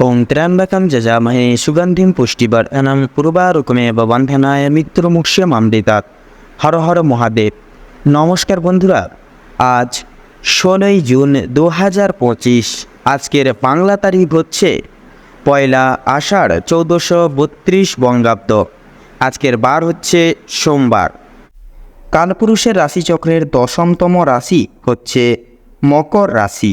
ওং ত্র্যম্বকম যজামহে সুগন্ধিম পুষ্টিবর্ধনম পূর্বারুকমে বন্ধনায় মৃত্যুর্মুক্ষ্যম অমৃতাৎ হর হর মহাদেব। নমস্কার বন্ধুরা, আজ ষোলোই জুন দু হাজার পঁচিশ, আজকের বাংলা তারিখ হচ্ছে পয়লা আষাঢ় চৌদ্দশো বত্রিশ বঙ্গাব্দ। আজকের বার হচ্ছে সোমবার। কালপুরুষের রাশিচক্রের দশমতম রাশি হচ্ছে মকর রাশি।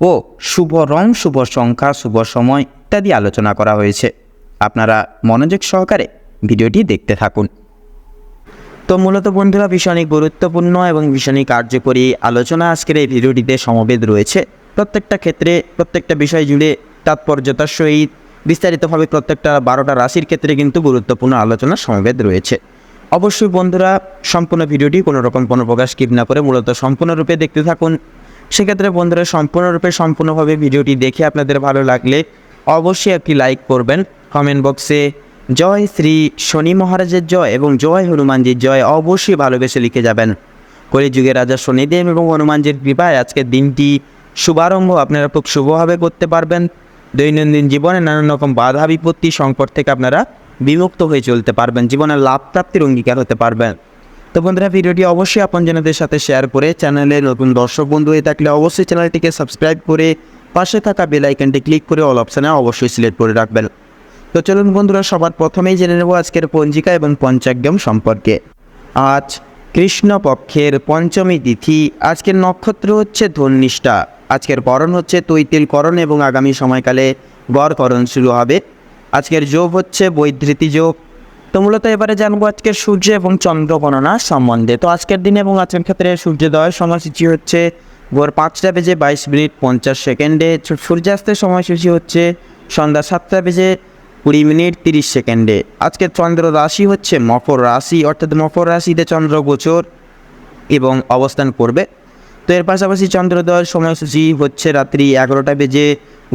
ও শুভ রং, শুভ সংখ্যা, শুভ সময় ইত্যাদি আলোচনা করা হয়েছে। আপনারা মনোযোগ সহকারে ভিডিওটি দেখতে থাকুন। তো মূলত বন্ধুরা, ভীষণই গুরুত্বপূর্ণ এবং ভীষণই কার্যকরী আলোচনা আজকের এই ভিডিওটিতে সমবেত রয়েছে। প্রত্যেকটা ক্ষেত্রে, প্রত্যেকটা বিষয় জুড়ে তাৎপর্যতার সহিত বিস্তারিতভাবে প্রত্যেকটা বারোটা রাশির ক্ষেত্রে কিন্তু গুরুত্বপূর্ণ আলোচনা সমবেত রয়েছে। অবশ্যই বন্ধুরা, সম্পূর্ণ ভিডিওটি কোনো রকম কোনো প্রকাশ স্কিপ না করে মূলত সম্পূর্ণরূপে দেখতে থাকুন। সেক্ষেত্রে বন্ধুরা, সম্পূর্ণরূপে, সম্পূর্ণভাবে ভিডিওটি দেখে আপনাদের ভালো লাগলে অবশ্যই একটি লাইক করবেন। কমেন্ট বক্সে জয় শ্রী শনি মহারাজের জয় এবং জয় হনুমানজির জয় অবশ্যই ভালোবেসে লিখে যাবেন। কলিযুগের রাজা শনিদেব এবং হনুমানজির কৃপায় আজকের দিনটি শুভারম্ভ। আপনারা খুব শুভভাবে করতে পারবেন। দৈনন্দিন জীবনে নানান রকম বাধা বিপত্তি সংকট থেকে আপনারা বিমুক্ত হয়ে চলতে পারবেন। জীবনের লাভ প্রাপ্তির অঙ্গীকার হতে পারবেন। তো বন্ধুরা, ভিডিওটি অবশ্যই আপনজনদের সাথে শেয়ার করে চ্যানেলে নতুন দর্শক বন্ধু হয়ে থাকলে অবশ্যই চ্যানেলটিকে সাবস্ক্রাইব করে পাশে থাকা বেল আইকনটি ক্লিক করে অল অপশানে অবশ্যই সিলেক্ট করে রাখবেন। তো চলুন বন্ধুরা, সবার প্রথমেই জেনে নেব আজকের পঞ্জিকা এবং পঞ্চাগ্যম সম্পর্কে। আজ কৃষ্ণপক্ষের পঞ্চমী তিথি, আজকের নক্ষত্র হচ্ছে ধন্নিষ্ঠা। আজকের করণ হচ্ছে তৈতিল করণ এবং আগামী সময়কালে গড়করণ শুরু হবে। আজকের যোগ হচ্ছে বৈধৃতি যোগ। তো মূলত এবারে জানব আজকের সূর্য এবং চন্দ্র গণনা সম্বন্ধে। তো আজকের দিনে এবং আজকের ক্ষেত্রে সূর্যোদয়ের সময়সূচি হচ্ছে ভোর পাঁচটা বেজে বাইশ মিনিট পঞ্চাশ সেকেন্ডে। সূর্যাস্তের সময়সূচি হচ্ছে সন্ধ্যা সাতটা বেজে কুড়ি মিনিট তিরিশ সেকেন্ডে। আজকের চন্দ্র রাশি হচ্ছে মকর রাশি, অর্থাৎ মকর রাশিতে চন্দ্র গোচর এবং অবস্থান করবে। তো এর পাশাপাশি চন্দ্রোদয়ের সময়সূচি হচ্ছে রাত্রি এগারোটা বেজে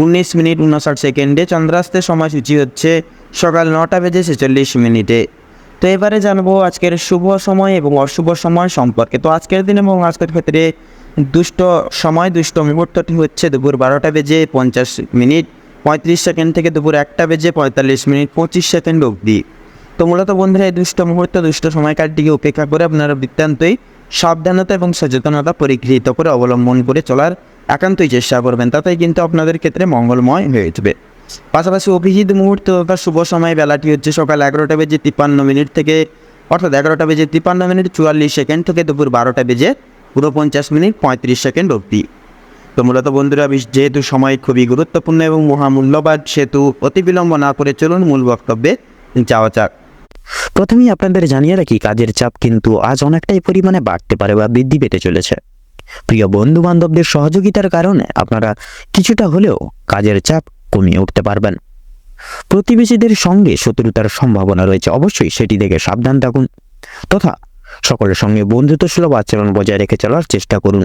উনিশ মিনিট উনষাট সেকেন্ডে। চন্দ্রাস্তের সময়সূচি হচ্ছে সকাল নটা বেজে ছেচল্লিশ মিনিটে। তো এবারে জানব আজকের শুভ সময় এবং অশুভ সময় সম্পর্কে। তো আজকের দিন এবং আজকের ক্ষেত্রে দুষ্ট সময়, দুষ্ট মুহূর্তটি হচ্ছে দুপুর বারোটা বেজে পঞ্চাশ মিনিট, পঁয়ত্রিশ সেকেন্ড থেকে দুপুর একটা বেজে পঁয়তাল্লিশ মিনিট, পঁচিশ সেকেন্ড অবধি। তো মূলত বন্ধুরা, এই দুষ্ট মুহূর্ত, দুষ্ট সময়কালটিকে উপেক্ষা করে আপনারা বৃত্তান্তই সাবধানতা এবং সচেতনতা পরিগৃহীত করে অবলম্বন করে চলার একান্তই চেষ্টা করবেন। তাতেই কিন্তু আপনাদের ক্ষেত্রে মঙ্গলময় হয়ে উঠবে। পাশাপাশি অভিজিৎ মুহূর্ত বা শুভ সময় বেলাটি হচ্ছে সকাল এগারোটা বেজে তিপ্পান্ন মিনিট থেকে, অর্থাৎ এগারোটা বেজে তিপ্পান্ন মিনিট চুয়াল্লিশ সেকেন্ড থেকে দুপুর বারোটা বেজে পুরো পঞ্চাশ মিনিট পঁয়ত্রিশ সেকেন্ড অবধি। তো মূলত বন্ধুরা যেহেতু সময় খুবই গুরুত্বপূর্ণ এবং মহামূল্যবান, সেহেতু অতি বিলম্ব না করে চলুন মূল বক্তব্যে যাওয়া যাক। প্রথমেই আপনাদের জানিয়ে রাখি, কাজের চাপ কিন্তু আজ অনেকটাই পরিমাণে বাড়তে পারে বা বৃদ্ধি পেতে চলেছে। প্রিয় বন্ধু বান্ধবদের সহযোগিতার কারণে আপনারা কিছুটা হলেও কাজের চাপ কমিয়ে উঠতে পারবেন। প্রতিবেশীদের সঙ্গে শত্রুতার সম্ভাবনা রয়েছে, অবশ্যই সেটি দেখে সাবধান থাকুন। তথা সকলের সঙ্গে বন্ধুত্বসুলভ আচরণ বজায় রেখে চলার চেষ্টা করুন।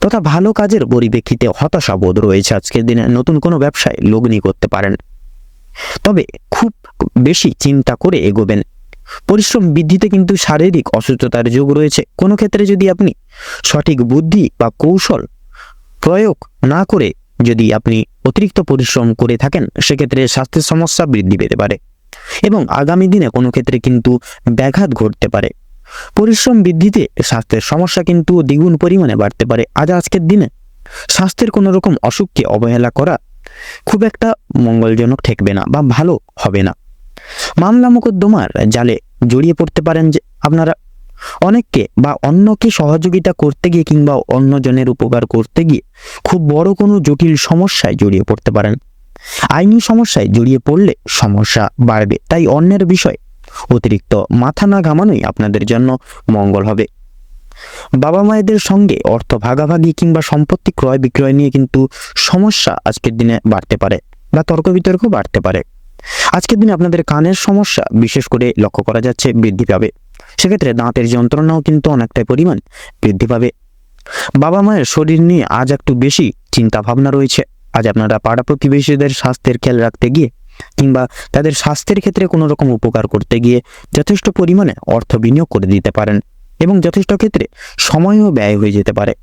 তথা ভালো কাজের পরিপ্রেক্ষিতে হতাশাবোধ রয়েছে আজকের দিনে, নতুন কোনো ব্যবসায় লগ্নি করতে পারেন। তবে খুব বেশি চিন্তা করে এগোবেন। পরিশ্রম বৃদ্ধিতে কিন্তু শারীরিক অসুস্থতার যোগ রয়েছে। কোনো ক্ষেত্রে যদি আপনি সঠিক বুদ্ধি বা কৌশল প্রয়োগ না করে যদি আপনি অতিরিক্ত পরিশ্রম করে থাকেন, সেক্ষেত্রে স্বাস্থ্যের সমস্যা বৃদ্ধি পেতে পারে এবং আগামী দিনে কোনো ক্ষেত্রে কিন্তু ব্যাঘাত ঘটতে পারে। পরিশ্রম বৃদ্ধিতে স্বাস্থ্যের সমস্যা কিন্তু দ্বিগুণ পরিমাণে বাড়তে পারে আজ আজকের দিনে। স্বাস্থ্যের কোনো রকম অসুখকে অবহেলা করা খুব একটা মঙ্গলজনক ঠেকবে না বা ভালো হবে না। মামলা মোকদ্দমার জালে জড়িয়ে পড়তে পারেন যে আপনারা অনেককে বা অন্যকে সহযোগিতা করতে গিয়ে কিংবা অন্যজনের উপকার করতে গিয়ে খুব বড় কোনো জটিল সমস্যায় জড়িয়ে পড়তে পারেন। আইনি সমস্যায় জড়িয়ে পড়লে সমস্যা বাড়বে। তাই অন্যের বিষয় অতিরিক্ত মাথা না ঘামানোই আপনাদের জন্য মঙ্গল হবে। বাবা মায়েদের সঙ্গে অর্থ ভাগাভাগি কিংবা সম্পত্তি ক্রয় বিক্রয় নিয়ে কিন্তু সমস্যা আজকের দিনে বাড়তে পারে বা তর্ক বিতর্ক বাড়তে পারে। আজকের দিনে আপনাদের কানের সমস্যা বিশেষ করে লক্ষ্য করা যাচ্ছে বৃদ্ধি পাবে। সেক্ষেত্রে দাঁতের যন্ত্রণাও কিন্তু অনেকটাই পরিমাণ বৃদ্ধি পাবে। বাবা মায়ের শরীর নিয়ে আজ একটু বেশি চিন্তা ভাবনা রয়েছে। আজ আপনারা পাড়া প্রতিবেশীদের স্বাস্থ্যের খেয়াল রাখতে গিয়ে কিংবা তাদের স্বাস্থ্যের ক্ষেত্রে কোনো রকম উপকার করতে গিয়ে যথেষ্ট পরিমাণে অর্থ বিনিয়োগ করে দিতে পারেন এবং যথেষ্ট ক্ষেত্রে সময়ও ব্যয় হয়ে যেতে পারে।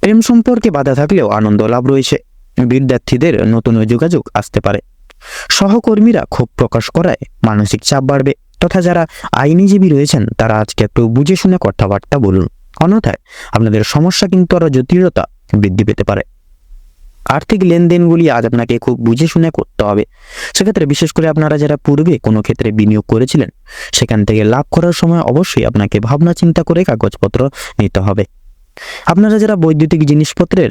প্রেম সম্পর্কে বাধা থাকলেও আনন্দ লাভ রয়েছে। বিদ্যার্থীদের নতুন যোগাযোগ আসতে পারে। সহকর্মীরা ক্ষোভ প্রকাশ করায় মানসিক চাপ বাড়বে। তথা যারা আইনজীবী রয়েছেন, তারা আজকে একটু বুঝে শুনে কথাবার্তা বলুন। অন্যথায় আপনাদের সমস্যা কিন্তু আরও জটিলতা বৃদ্ধি পেতে পারে। আর্থিক লেনদেনগুলি আজ আপনাকে খুব বুঝে শুনে করতে হবে। সেক্ষেত্রে বিশেষ করে আপনারা যারা পূর্বে কোনো ক্ষেত্রে বিনিয়োগ করেছিলেন, সেখান থেকে লাভ করার সময় অবশ্যই আপনাকে ভাবনা চিন্তা করে কাগজপত্র নিতে হবে। আপনারা যারা বৈদ্যুতিক জিনিসপত্রের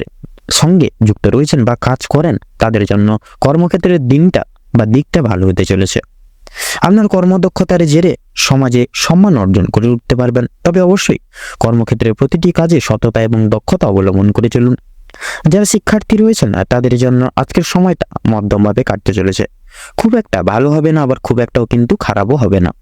সঙ্গে যুক্ত রয়েছেন বা কাজ করেন, তাদের জন্য কর্মক্ষেত্রের দিনটা বা দিকটা ভালো হতে চলেছে। আপনার কর্মদক্ষতার জেরে সমাজে সম্মান অর্জন করে উঠতে পারবেন। তবে অবশ্যই কর্মক্ষেত্রের প্রতিটি কাজে সততা এবং দক্ষতা অবলম্বন করে চলুন। যারা শিক্ষার্থী রয়েছেন, তাদের জন্য আজকের সময়টা মধ্যমভাবে কাটতে চলেছে। খুব একটা ভালো হবে না, আবার খুব একটাও কিন্তু খারাপও হবে না।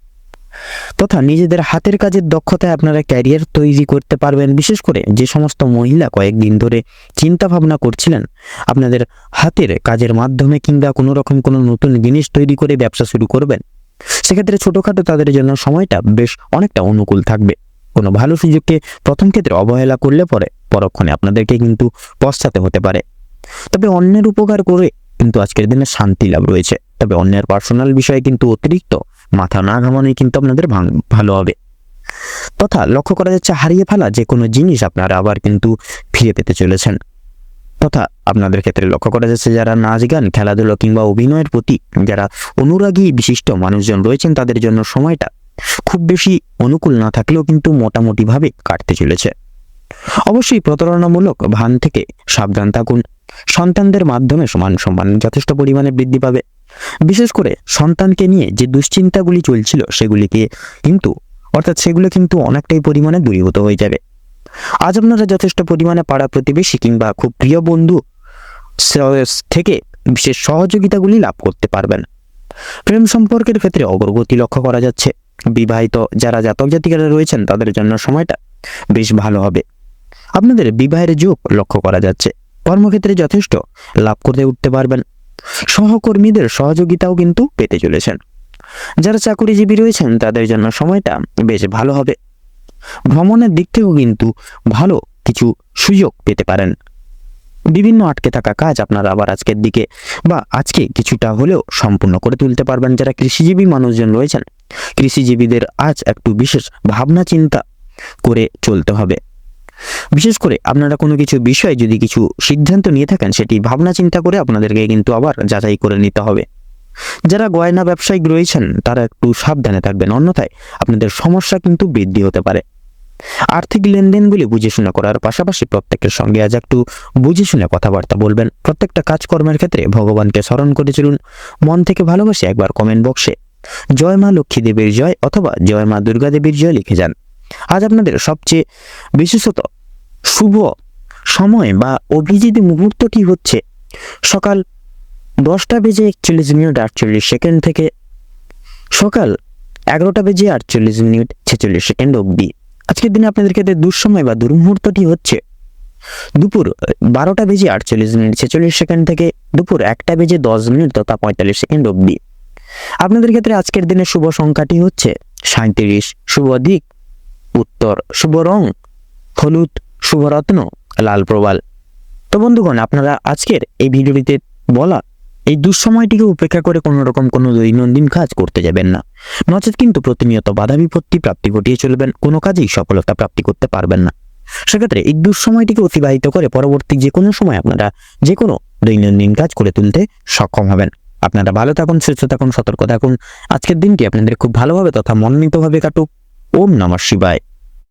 তথা নিজেদের হাতের কাজের দক্ষতায় আপনারা ক্যারিয়ার তৈরি করতে পারবেন। বিশেষ করে যে সমস্ত মহিলা কয়েকদিন ধরে চিন্তা ভাবনা করছিলেন আপনাদের হাতের কাজের মাধ্যমে কিংবা কোনো রকম কোনো নতুন জিনিস তৈরি করে ব্যবসা শুরু করবেন, সেক্ষেত্রে ছোটোখাটো তাদের জন্য সময়টা বেশ অনেকটা অনুকূল থাকবে। কোনো ভালো সুযোগকে প্রথম ক্ষেত্রে অবহেলা করলে পরে পরক্ষণে আপনাদেরকে কিন্তু পশ্চাতে হতে পারে। তবে অন্যের উপকার করে কিন্তু আজকের দিনে শান্তি লাভ রয়েছে। তবে অন্যের পার্সোনাল বিষয়ে কিন্তু অতিরিক্ত মাথা না ঘামানোই কিন্তু আপনাদের ভালো হবে। তথা লক্ষ্য করা যাচ্ছে হারিয়ে ফেলা যে কোনো জিনিস আপনারা আবার কিন্তু ফিরে পেতে চলেছেন। তথা আপনাদের ক্ষেত্রে লক্ষ্য করা যাচ্ছে যারা নাচ গান, খেলাধুলো কিংবা অভিনয়ের প্রতি যারা অনুরাগী বিশিষ্ট মানুষজন রয়েছেন, তাদের জন্য সময়টা খুব বেশি অনুকূল না থাকলেও কিন্তু মোটামুটিভাবে কাটতে চলেছে। অবশ্যই প্রতারণামূলক ভান থেকে সাবধান থাকুন। সন্তানদের মাধ্যমে সমান সম্মান যথেষ্ট পরিমাণে বৃদ্ধি পাবে। বিশেষ করে সন্তানকে নিয়ে যে দুশ্চিন্তাগুলি চলছিল সেগুলিকে কিন্তু, অর্থাৎ সেগুলো কিন্তু অনেকটাই পরিমাণে দূরীভূত হয়ে যাবে। আজ আপনারা যথেষ্ট পরিমাণে পাড়া প্রতিবেশী কিংবা খুব প্রিয় বন্ধু থেকে বিশেষ সহযোগিতাগুলি লাভ করতে পারবেন। প্রেম সম্পর্কের ক্ষেত্রে অগ্রগতি লক্ষ্য করা যাচ্ছে। বিবাহিত যারা জাতক জাতিকারা রয়েছেন, তাদের জন্য সময়টা বেশ ভালো হবে। আপনাদের বিবাহের যোগ লক্ষ্য করা যাচ্ছে। কর্মক্ষেত্রে যথেষ্ট লাভ করতে উঠতে পারবেন। সহকর্মীদের সহযোগিতাও কিন্তু পেতে চলেছেন। যারা চাকুরিজীবী রয়েছেন, তাদের জন্য সময়টা বেশ ভালো হবে। ভ্রমণের দিক থেকেও কিন্তু ভালো কিছু সুযোগ পেতে পারেন। বিভিন্ন আটকে থাকা কাজ আপনারা আবার আজকের দিকে বা আজকে কিছুটা হলেও সম্পূর্ণ করে তুলতে পারবেন। যারা কৃষিজীবী মানুষজন রয়েছেন, কৃষিজীবীদের আজ একটু বিশেষ ভাবনা চিন্তা করে চলতে হবে। বিশেষ করে আপনারা কোনো কিছু বিষয়ে যদি কিছু সিদ্ধান্ত নিয়ে থাকেন, সেটি ভাবনা চিন্তা করে আপনাদেরকে কিন্তু আবার যাচাই করে নিতে হবে। যারা গয়না ব্যবসায়িক রয়েছেন, তারা একটু সাবধানে থাকবেন, অন্যথায় আপনাদের সমস্যা কিন্তু বৃদ্ধি হতে পারে। আর্থিক লেনদেনগুলি বুঝে শুনে করার পাশাপাশি প্রত্যেকের সঙ্গে আজ একটু বুঝে শুনে কথাবার্তা বলবেন। প্রত্যেকটা কাজকর্মের ক্ষেত্রে ভগবানকে স্মরণ করে চলুন। মন থেকে ভালোবাসে একবার কমেন্ট বক্সে জয় মা লক্ষ্মী দেবীর জয় অথবা জয় মা দুর্গা দেবীর জয় লিখে যান। আজ আপনাদের সবচেয়ে বিশেষত শুভ সময় বা অভিজিৎ মুহূর্তটি হচ্ছে সকাল দশটা বেজে একচল্লিশ মিনিট আটচল্লিশ সেকেন্ড থেকে সকাল এগারোটা বেজে আটচল্লিশ মিনিট ছেচল্লিশ সেকেন্ড অবধি। আজকের দিনে আপনাদের ক্ষেত্রে দুঃসময় বা দুর্মুহূর্তটি হচ্ছে দুপুর বারোটা বেজে আটচল্লিশ মিনিট ছেচল্লিশ সেকেন্ড থেকে দুপুর একটা বেজে দশ মিনিট তথা পঁয়তাল্লিশ সেকেন্ড অবধি। আপনাদের ক্ষেত্রে আজকের দিনে শুভ সংখ্যাটি হচ্ছে সাঁত্রিশ শুভ দিক উত্তর শুভ রং, হলুদ শুভরত্ন লাল প্রবাল। তো বন্ধুগণ, আপনারা আজকের এই ভিডিওটিতে বলা এই দুঃসময়টিকে উপেক্ষা করে কোনো রকম কোনো দৈনন্দিন কাজ করতে যাবেন না। নচেত কিন্তু প্রতিনিয়ত বাধা বিপত্তি প্রাপ্তি ঘটিয়ে চলবেন, কোনো কাজেই সফলতা প্রাপ্তি করতে পারবেন না। সেক্ষেত্রে এই দুঃসময়টিকে অতিবাহিত করে পরবর্তী যে কোনো সময় আপনারা যে কোনো দৈনন্দিন কাজ করে তুলতে সক্ষম হবেন। আপনারা ভালো থাকুন, সুস্থ থাকুন, সতর্ক থাকুন। আজকের দিনটি আপনাদের খুব ভালোভাবে তথা মনোনীতভাবে কাটুক। ওম নমঃ শিবায়।